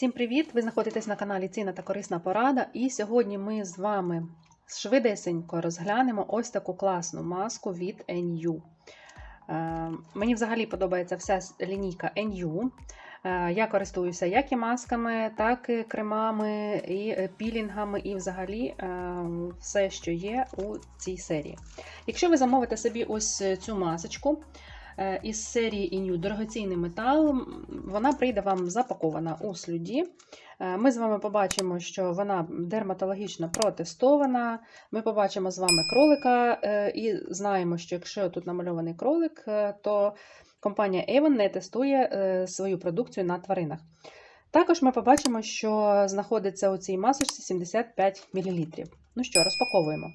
Всім привіт! Ви знаходитесь на каналі Цінна та Корисна Порада. І сьогодні ми з вами швидесенько розглянемо ось таку класну маску від NU. Е, Мені взагалі подобається вся лінійка NU. Е, Я користуюся як і масками, так і кремами, і е, пілінгами, і взагалі все, що є у цій серії. Якщо ви замовите собі ось цю масочку, із серії Іню дорогоцінний метал, вона прийде вам запакована у слюді. Е, Ми з вами побачимо, що вона дерматологічно протестована. Ми побачимо з вами кролика е, і знаємо, що якщо тут намальований кролик, е, то компанія Avon не тестує е, свою продукцію на тваринах. Також ми побачимо, що знаходиться у цій масочці 75 мл. Ну що, розпаковуємо.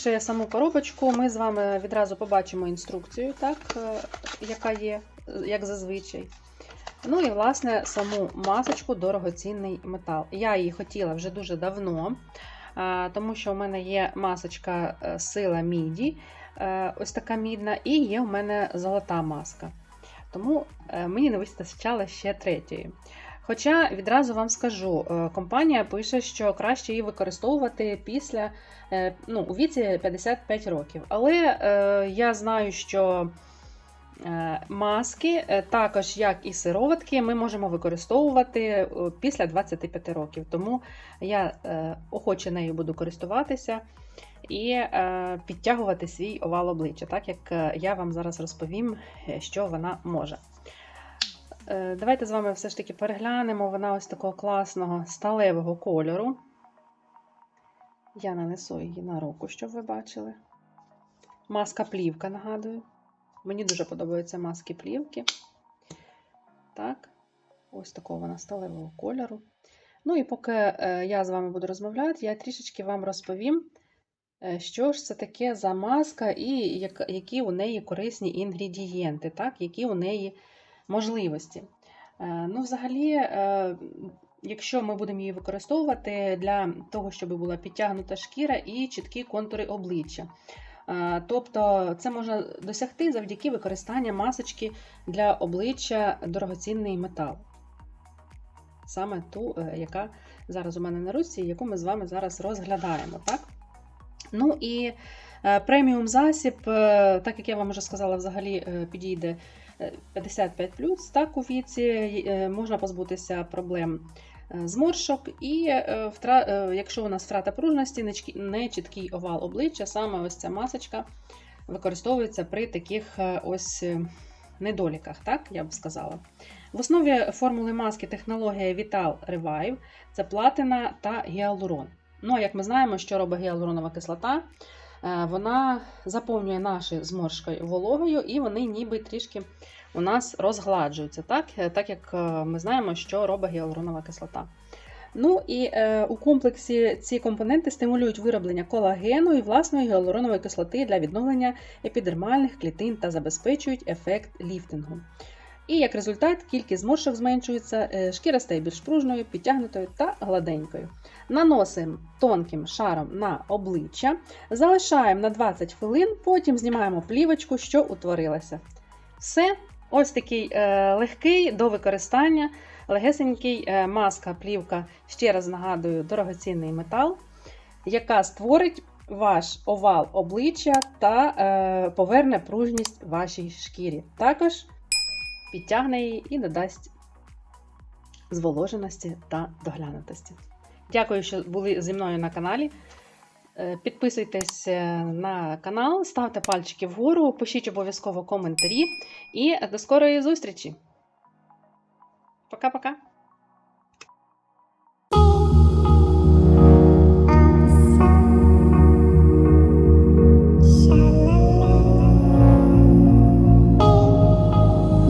Відкривши саму коробочку, ми з вами відразу побачимо інструкцію, так, е, яка є, як зазвичай. Ну і, власне, саму масочку дорогоцінний метал. Я її хотіла вже дуже давно, е, тому що у мене є масочка е, сила міді, ось така мідна, і є у мене золота маска. Тому мені не вистачало ще третьої. Хоча відразу вам скажу, е, компанія пише, що краще її використовувати після е, ну, у віці 55 років. Але е, я знаю, що е, маски, також як і сироватки, ми можемо використовувати після 25 років. Тому я охоче нею буду користуватися і підтягувати свій овал обличчя, так як я вам зараз розповім, що вона може. Е, Давайте з вами все ж таки переглянемо. Вона ось такого класного сталевого кольору. Я нанесу її на руку, щоб ви бачили. Маска плівка, нагадую. Мені дуже подобаються маски плівки. Так, ось такого вона сталевого кольору. Ну і поки е, я з вами буду розмовляти, я трішечки вам розповім, е, що ж це таке за маска і які у неї корисні інгредієнти, так, які у неї можливості. Е, Ну, взагалі, е, якщо ми будемо її використовувати для того, щоб була підтягнута шкіра і чіткі контури обличчя. Е, Тобто це можна досягти завдяки використанню масочки для обличчя дорогоцінний метал. Саме ту, яка зараз у мене на руці, яку ми з вами зараз розглядаємо. Так? Ну і преміум засіб, так як я вам вже сказала, взагалі підійде 55 так, у віці, е, можна позбутися проблем е, зморшок, і е, якщо у нас втрата пружності, нечіткий овал обличчя, саме ось ця масочка використовується при таких ось недоліках, так, я б сказала. В основі формули маски технологія Vital Revive це платина та гіалурон. Ну, а як ми знаємо, що робить гіалуронова кислота, вона заповнює наші зморшки вологою, і вони ніби трішки у нас розгладжуються, так, Е, так як е, ми знаємо, що робить гіалуронова кислота. Ну і е, у комплексі ці компоненти стимулюють вироблення колагену і власної гіалуронової кислоти для відновлення епідермальних клітин та забезпечують ефект ліфтингу. І як результат, кількість зморшок зменшується, е, шкіра стає більш пружною, підтягнутою та гладенькою. Наносимо тонким шаром на обличчя, залишаємо на 20 хвилин, потім знімаємо плівочку, що утворилася. Все, ось такий е, легкий до використання, легесенький е, маска, плівка, ще раз нагадую, дорогоцінний метал, яка створить ваш овал обличчя та поверне пружність вашій шкірі. Також підтягне її і додасть зволоженості та доглянутості. Дякую, що були зі мною на каналі. Е, Підписуйтесь е, на канал, ставте пальчики вгору, пишіть обов'язково коментарі і до скорої зустрічі. Пока-пока!